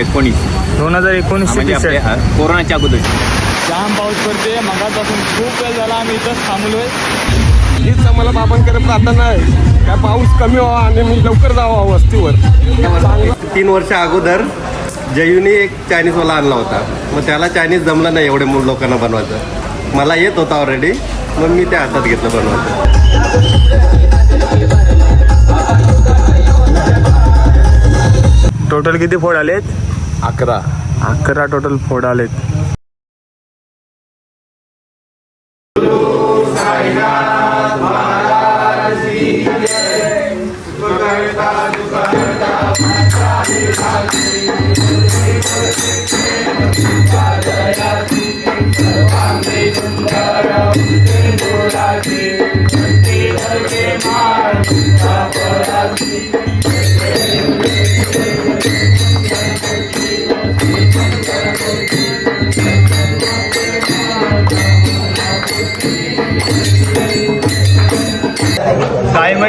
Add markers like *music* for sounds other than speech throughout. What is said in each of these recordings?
एकोणीस. दोन हजार एकोणीसशे म्हणजे आपल्या कोरोनाच्या अगोदर. जाम पाऊस पडते मगापासून खूप वेळ झाला आम्ही इथंच थांबलोय. हीच आम्हाला बाबांकडे प्रार्थना आहे. काय पाऊस कमी व्हावा आणि मी लवकर जावा वस्तीवर. तीन वर्ष अगोदर जयूनी एक चायनीजवाला आणला होता. मग त्याला चायनीज जमलं नाही एवढे मूळ लोकांना बनवायचं. मला येत होता ऑलरेडी मग मी त्या हातात घेतलं बनवायचं. टोटल किती फोड आलेत? अकरा. अकरा टोटल फोड आलेत.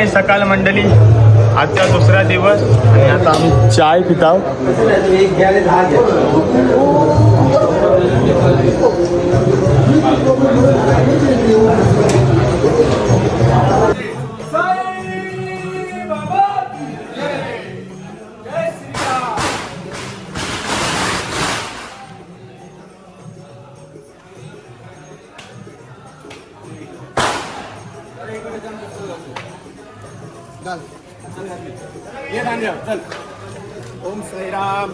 सकाळ मंडळी आजचा दुसरा दिवस. आणि आता आम्ही चाय पिताव. श्रीराम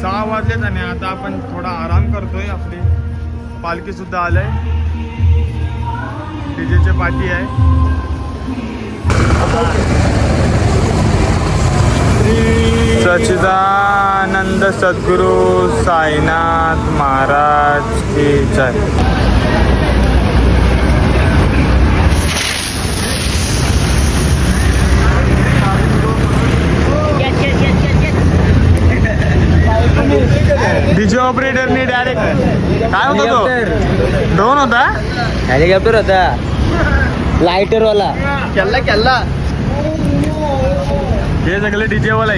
सहा वाजलेत आणि आता आपण थोडा आराम करतोय आपली. पालखी सुद्धा आलंय. डीजेचे पाठी आहे. सच्चिदानंद सद्गुरु साईनाथ महाराज की जय. डीजे ऑपरेटरने डायरेक्ट काय होता तो? ड्रोन होता? हेलिकॉप्टर होता. लाइटर वाला. केल्ला केल्ला हे सगळे डीजे वाला.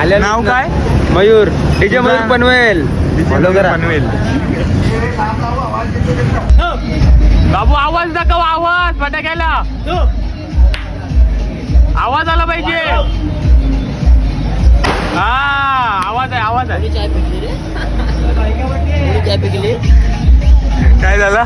आल्या नाव काय? मयूर. डीजे? मयूर पनवेल. पनवेल. बाबू आवाज दाखव आवाज. फटाक्याला आवाज आला पाहिजे. हा आवाज आहे आवाज आहे. काय झालं?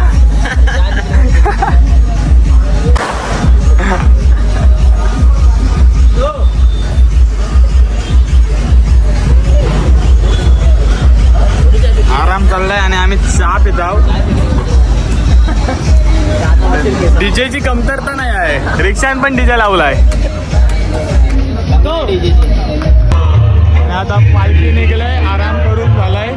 आराम चाललाय आणि आम्ही चहा पित आहोत. डीजेची कमतरता नाही आहे. रिक्षान पण डीजे लावलाय. आणि आता पालखी निघलाय आराम करून झालाय.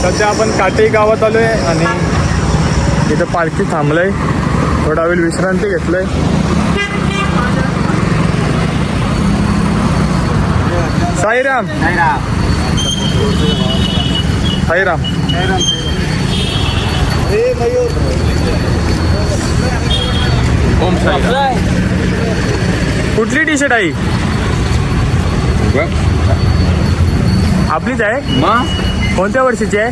सध्या आपण काटे गावात आलोय आणि इथं पालखी थांबलंय. थोडा वेळ विश्रांती घेतलंय. साईराम. साईराम. ओम साई कुठली टी शर्ट आहे आपलीच आहे? मग कोणत्या वर्षीची आहे?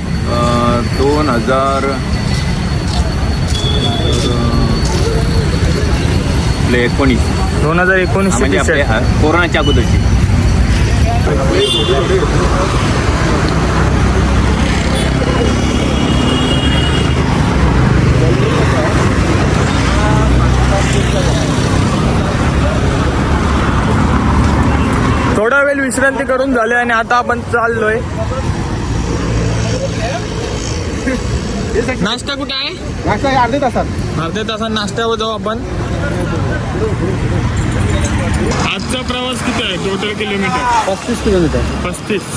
दोन हजार आपले एकोणीस. दोन हजार एकोणीसची म्हणजे आपल्या कोरोनाच्या अगोदरची थोडा वेळ विश्रांती करून झाले आणि आता आपण चाललोय. नाश्ता कुठे आहे? नाश्ता अर्धे तासात. अर्ध्या तासात नाश्त्यावर जाऊ आपण. आजचा प्रवास किती आहे? Total kilometre? पस्तीस किलोमीटर. पस्तीस.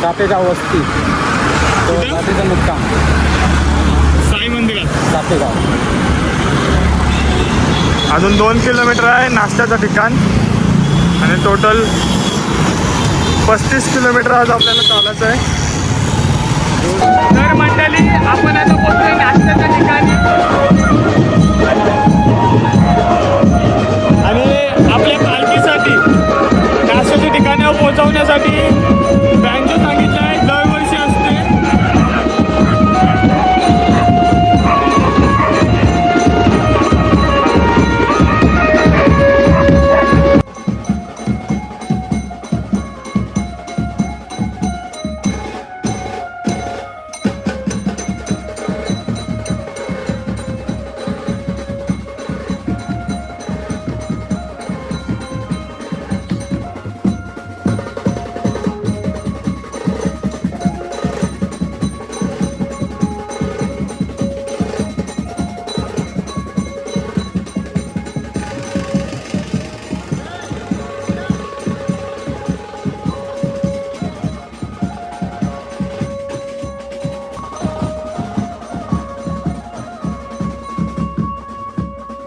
सापेगाव वस्ती? सापेचा मुक्काम. साई मंदिरात. सापेगाव अजून दोन किलोमीटर आहे नाश्त्याचं ठिकाण. आणि टोटल पस्तीस किलोमीटर आज आपल्याला चालायचं आहे. तर मंडळी आपण आता पोहोचलोय नाश्त्याच्या ठिकाणी. आणि आपल्या पालखीसाठी नाश्त्याच्या ठिकाणावर पोहोचवण्यासाठी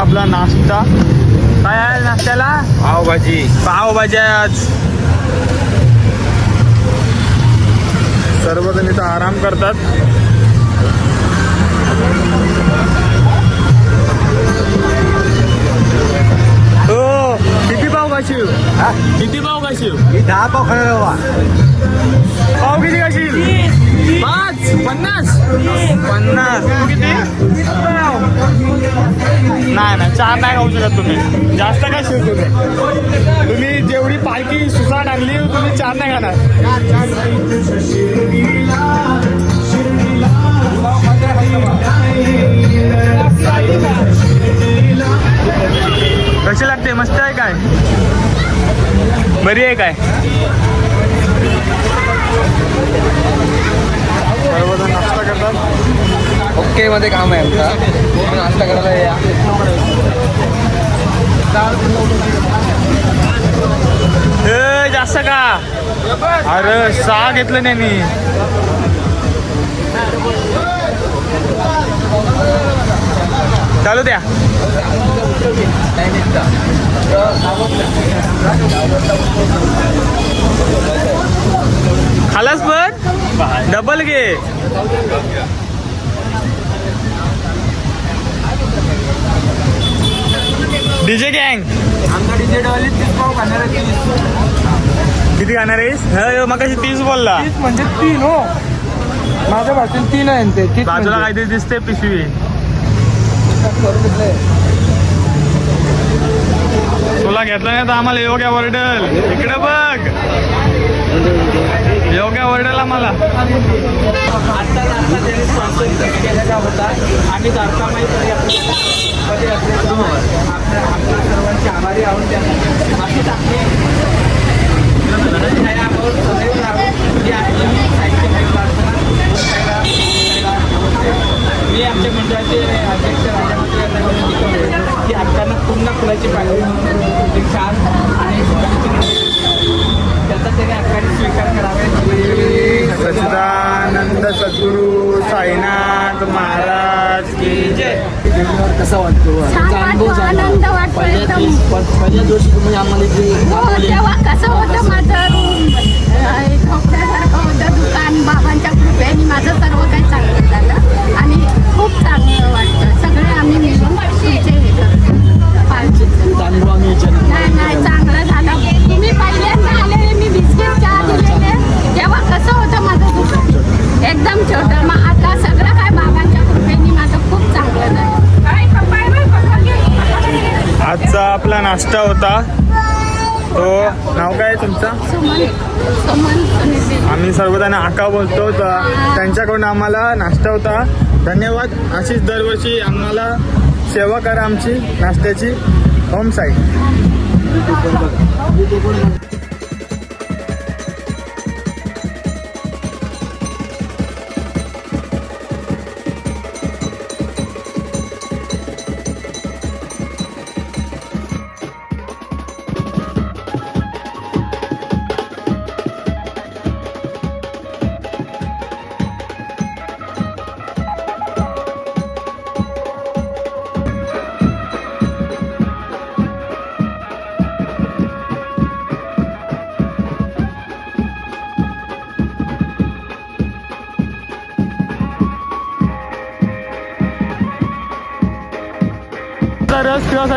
आपला नाश्ता. काय आहे नाश्त्याला? पावभाजी. पावभाजी आहे आज. सर्वजण इथं आराम करतात. हो किती पाव खाशील किती पाव खाशील दहा पाव खाणार पाव किती खाशील पाच पन्नास. पन्नास. नाही नाही चार नाही खाऊ शकत तुम्ही. जास्त काय शिव तुम्ही? तुम्ही जेवढी पालखी सुसाट आणली तुम्ही चार नाही खाणार. कशी लागते? मस्त आहे काय? बरी आहे काय सर्वजण नाश्ता ओके मध्ये काम आहे आमचं. नाश्ता करायला या ए, जास्त का? अरे सहा घेतलं नाही मी. चालू द्या. खालास पण? डबल घे. डीजे गँग. आमचा तीस पाव खाणार आहे तीस. किती खाणार? आहेस ह मग कशी तीस बोलला. तीस म्हणजे तीन हो. माझ्या भाषेत तीन आहे ते. तीस बाजूला म्हणजे. काहीतरी दिसते पिशवी. तुला घेतलं नाही तर आम्हाला योग्य वर्डल इकडे बघ. योग्य वर्डल आम्हाला केलेला होता आणि दारका माहिती आपल्या सर्वांचे आभारी आहोत त्यांना अशीच नाश्ता होता. तो नाव काय आहे तुमचं? सुमन. सुमन सुनील. आम्ही सर्वजण आका बोलतो तर त्यांच्याकडून आम्हाला नाश्ता होता. धन्यवाद. अशीच दरवर्षी आम्हाला सेवा करा आमची नाश्त्याची. होम साईड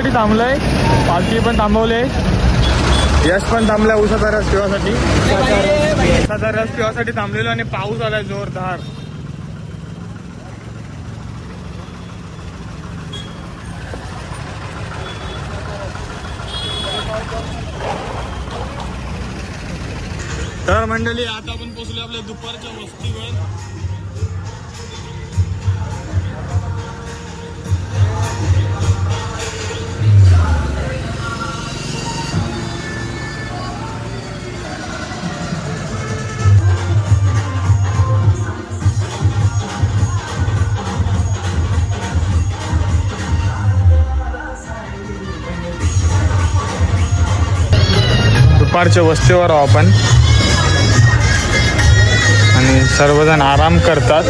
पिवासाठी थांबलोय. पालखी पण थांबवले यश पण थांबलाय उसाचा रस पिवासाठी. उसाचा रस पिवासाठी थांबलेलो आणि पाऊस आलाय जोरदार. तर मंडळी आता आपण पोचलो आपल्या दुपारच्या वस्तीवर. दुपारच्या वस्तीवर आहो आपण. आणि सर्वजण आराम करतात.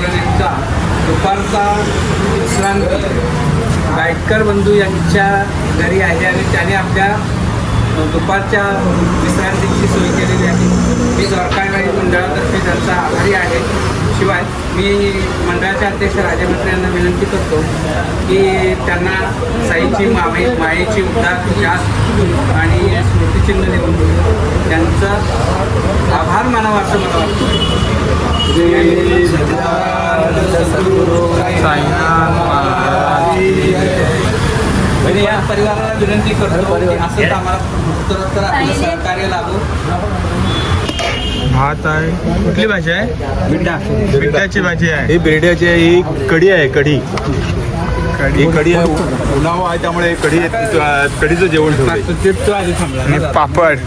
केगाव दुपारचा विश्रांती. गायकर बंधू यांच्या घरी आहे आणि त्याने आपल्या दुपारच्या विश्रांतीची सोय केलेली आहे. मी द्वारकामाई मंडळातर्फे त्यांचा आभारी आहे. शिवाय मी मंडळाचे अध्यक्ष राजमित्र यांना विनंती करतो की त्यांना साईची मामे मायेची उद्धार जास्त आणि स्मृतिचिन्ह देऊन त्यांचा आभार मानावा असं मला वाटतं. म्हणजे या परिवाराला विनंती करतो असंच आम्हाला उत्तरोत्तर आपलं सहकार्य लागू भात आहे. कुठली भाजी आहे? बिड्डाची भाजी आहे. ही बिर्ड्याची आहे, ही कढी आहे कढी. ही कढी आहे उ- उन्हाळा आहे त्यामुळे कढी कढीचं जेवण आणि पापड.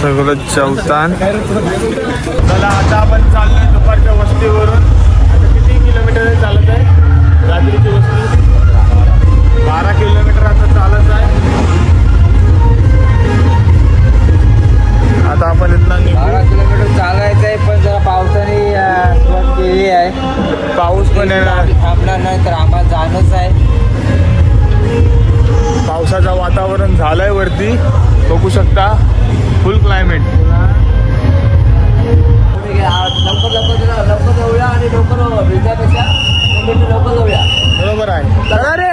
सगळं चौतान चला आता आपण चाललोय दुपारच्या वस्तीवरून. आता किती किलोमीटर चालत आहे? इथला बारा निघू किलोमीटर चालायचं आहे पण जरा पावसाने अं, सुरुवात केली आहे. पाऊस पण येणार आम्ही थांबणार नाही तर आम्हाला जाणंच आहे. पावसाचं वातावरण झालंय वरती. बघू शकता फुल क्लायमेट लवकर लवकर लवकर जाऊया आणि लवकर भेटण्यापेक्षा लवकर जाऊया. बरोबर आहे. चला रे!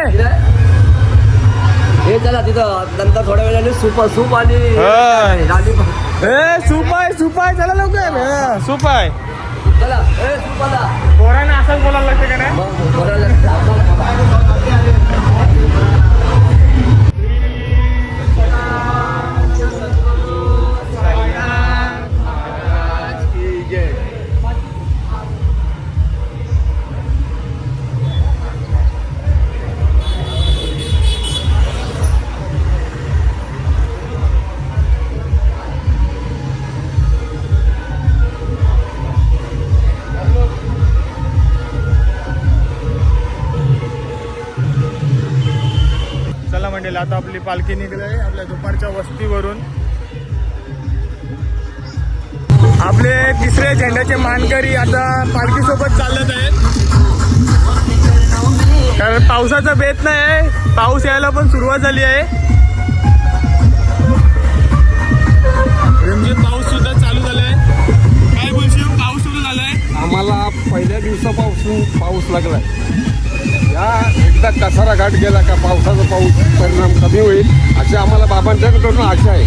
हे चला तिथं नंतर थोड्या वेळाने सूप सूप आणि होय. ए सूप आहे सूप आहे चला लवकर ए, सूप आहे चला ए सूप आला पोरांना असंच बोलायला लागतं का नाही मग बरं पालखी निघलाय आपल्या दुपारच्या वस्तीवरून. आपले तिसरे झेंड्याचे मानकरी आता पालखीसोबत चालत आहेत. कारण पावसाचा बेत नाही आहे पाऊस यायला पण सुरुवात झाली आहे. म्हणजे पाऊस सुद्धा चालू झालाय. काय बोलशील? पाऊस सुरू झालाय. आम्हाला पहिल्या दिवसापासून पाऊस लागलाय. या एकदा कसारा घाट गेला का पावसाचा पाऊस परिणाम कमी होईल अशी आम्हाला बाबांच्याकडून आशा आहे.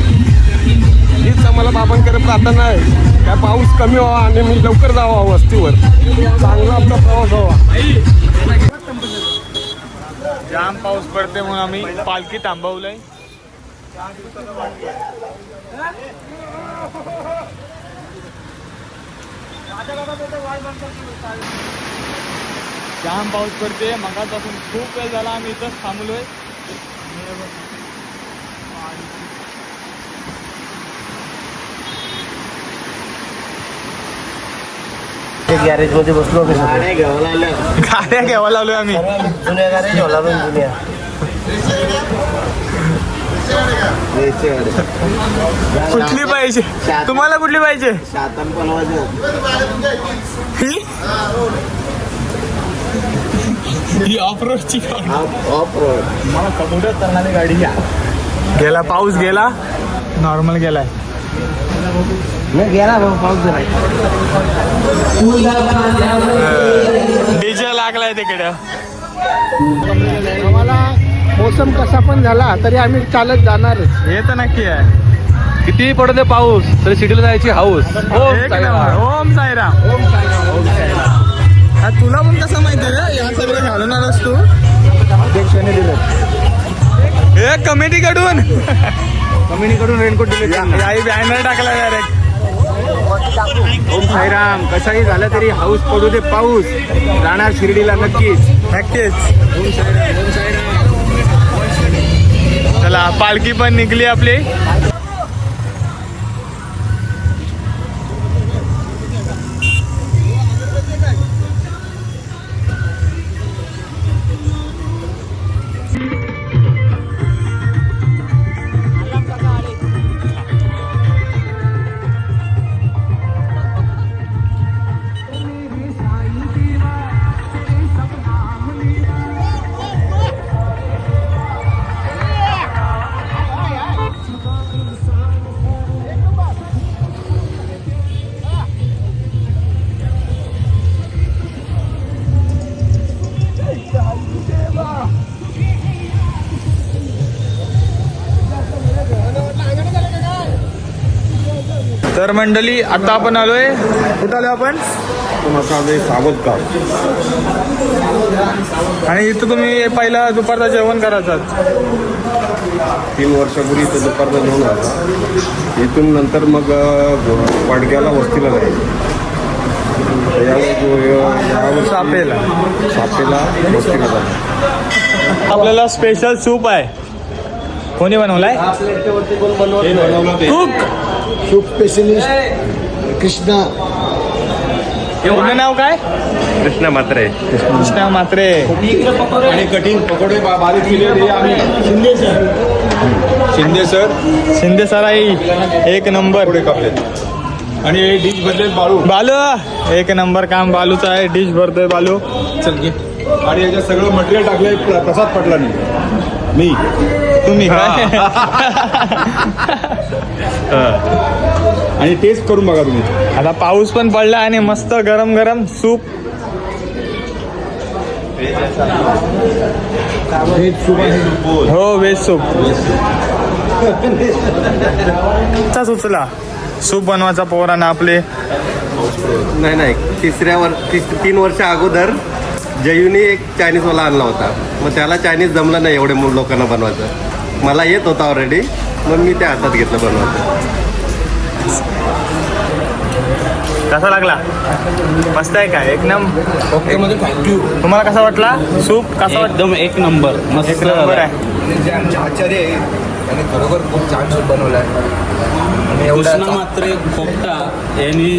हीच आम्हाला बाबांकडे प्रार्थना आहे. का पाऊस कमी व्हावा आणि मी लवकर जावा वस्तीवर. चांगला आमचा प्रवास व्हावा. जाम पाऊस पडते म्हणून आम्ही पालखी थांबवलंय. जाम पाऊस पडते. मगापासून खूप वेळ झाला आम्ही इथंच थांबलोय. गॅरेजमध्ये बसलो गाड्या घ्यायला लागलो. आम्ही. जुन्या गॅरेज जुन्या. कुठली पाहिजे? तुम्हाला कुठली पाहिजे? ही? ही ऑफ रोडची मला समुद्रात चालणारी गाडी घ्या. गेला पाऊस गेला? नॉर्मल गेलाय. नाही गेला भाऊ पाऊस झाला डीजे लागलाय तिकडे. आम्हाला मोसम कसा पण झाला तरी आम्ही चालत जाणारच. हे तर नक्की आहे. किती पडते पाऊस तरी सिटीला जायची हाऊस. एक नंबर. ओम साईराम. ओम साईराम. हा, तुला पण कसं माहिती रे या सगळं घालून आलास तू. अध्यक्षाने दिलं. हे कमिटीकडून. कमिनीकडून रेनकोट दिले याही बॅनर टाकला डायरेक्ट ओम साईराम कसाही झालं तरी हाऊस पडू दे पाऊस. जाणार शिर्डीला नक्कीच. नक्कीच. चला पालखी पण निघली आपली. तर मंडळी आता आपण आलोय. कुठं आलो आपण? सावधगाव आणि इथं तुम्ही पहिला दुपारचं जेवण करायचं. तीन वर्षापूर्वी इथं दुपारचा जेवण झाला इथून नंतर मग पाडग्याला वस्तीला जाईल सापेला. सापेला आपल्याला स्पेशल सूप आहे. कोणी बनवलाय? कुक खूप स्पेशलिस्ट कृष्णा. पूर्ण नाव काय? कृष्णा मात्रे. कृष्णा मात्रे. आणि कठीण पकोडे बा- बारीक केलेले आम्ही. शिंदे सर. शिंदे सराई एक नंबर. पकोडे कापलेत. आणि हे डिश बदले बाळू. बालू एक नंबर काम बालूचं आहे. डिश भरतोय बालू. चल घे. आणि याच्यात सगळं मटेरियल टाकलंय प्र- प्रसाद पाटलांनी. मी. तुम्ही काय? *laughs* आणि टेस्ट करून बघा तुम्ही. आता पाऊस पण पडला आणि मस्त गरम गरम सूप. हो वेज सूप चा सुचला. सूप बनवायचा पोरांना आपले. नाही नाही. तिसऱ्या वर तिस तीन वर्ष अगोदर जयूनी एक चायनीजवाला आणला होता. मग त्याला चायनीज जमलं नाही एवढे मूळ लोकांना बनवायचं. मला येत होतं ऑलरेडी मग मी त्या हातात घेतलं बनवायचं कसा लागला? मस्त आहे का? एक नंब ओके तुम्हाला कसा वाटला? सूप कसा एकदम एक नंबर मस्त एक नंबर आहे जे आमचे आचार्य आहे. त्यांनी खरोखर खूप छान सूप बनवलं आहे कृष्णा मात्रे खोपटा यांनी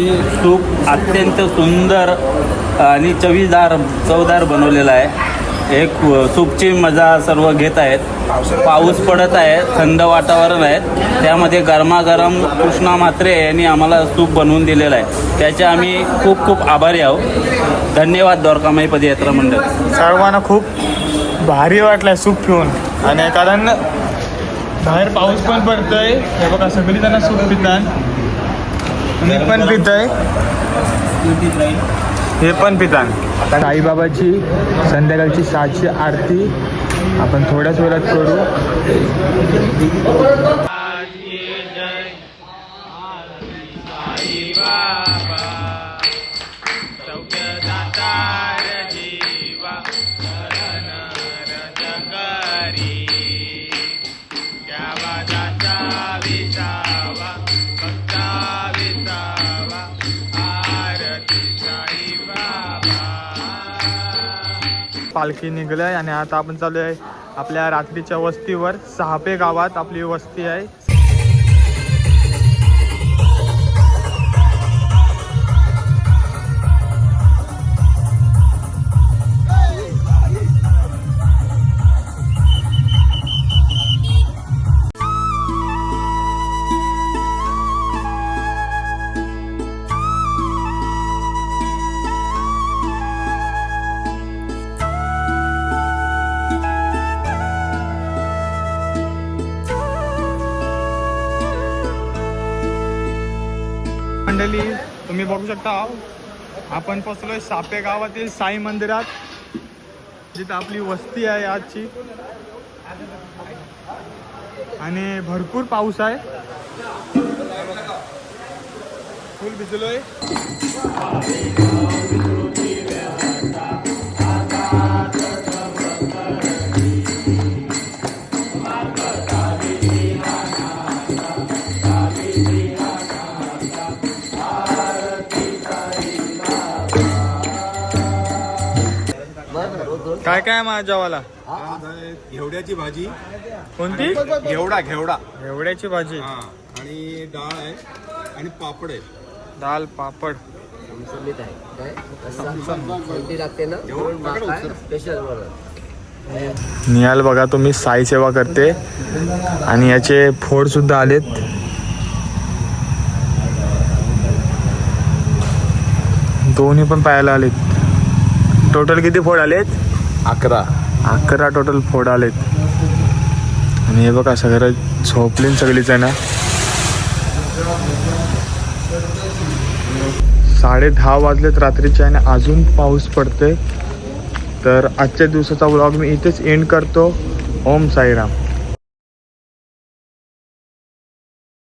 सूप अत्यंत सुंदर आणि चवीदार चवदार बनवलेला आहे. एक सूपची मजा सर्व घेत आहेत. पाऊस पडत आहे थंड वातावरण आहे. त्यामध्ये गरमागरम कृष्णा मात्रे यांनी आम्हाला सूप बनवून दिलेलं आहे. त्याचे आम्ही खूप खूप आभारी आहोत. धन्यवाद द्वारकामाई पदयात्रा मंडळ. सर्वांना खूप भारी वाटलाय सूप पिऊन. आणि कारण बाहेर पाऊस पण पडतोय. हे बघा सगळी जण सूप पितात. मी पण पितोय. हे पण पितात. साईबाबाची संध्याकाळची सहाची आरती. आपण थोड्याच वेळात करू. पालखी निघाली आणि आता आपण चालू आहे आपल्या रात्रीच्या वस्तीवर सहापे गावात आपली वस्ती आहे. आपण पोचलोय सापे गावातील साई मंदिरात. जिथं आपली वस्ती आहे आजची. आणि भरपूर पाऊस आहे. फुल भिजलोय. काय काय आहे माझ्या जेवाला घेवड्याची भाजी. कोणती? घेवडा घेवडा. एवढ्याची भाजी. हा आणि डाळ आहे आणि पापड आहे. दाल पापड. चमचमीत आहे. काय? कोणती लागते ना? काय? स्पेशल बनवत निहाल बघा तुम्ही साई सेवा करते. आणि याचे फोड सुद्धा आलेत. दोन्ही पण पाहायला आलेत. टोटल किती फोड आलेत? अकरा. अकरा टोटल फोड आलेत. आणि हे बघा सगळं झोपलीन सगळीच आहे ना साडे दहा वाजलेत रात्रीचे आणि अजून पाऊस पडते तर आजच्या दिवसाचा व्लॉग मी इथेच एंड करतो. ओम साईराम.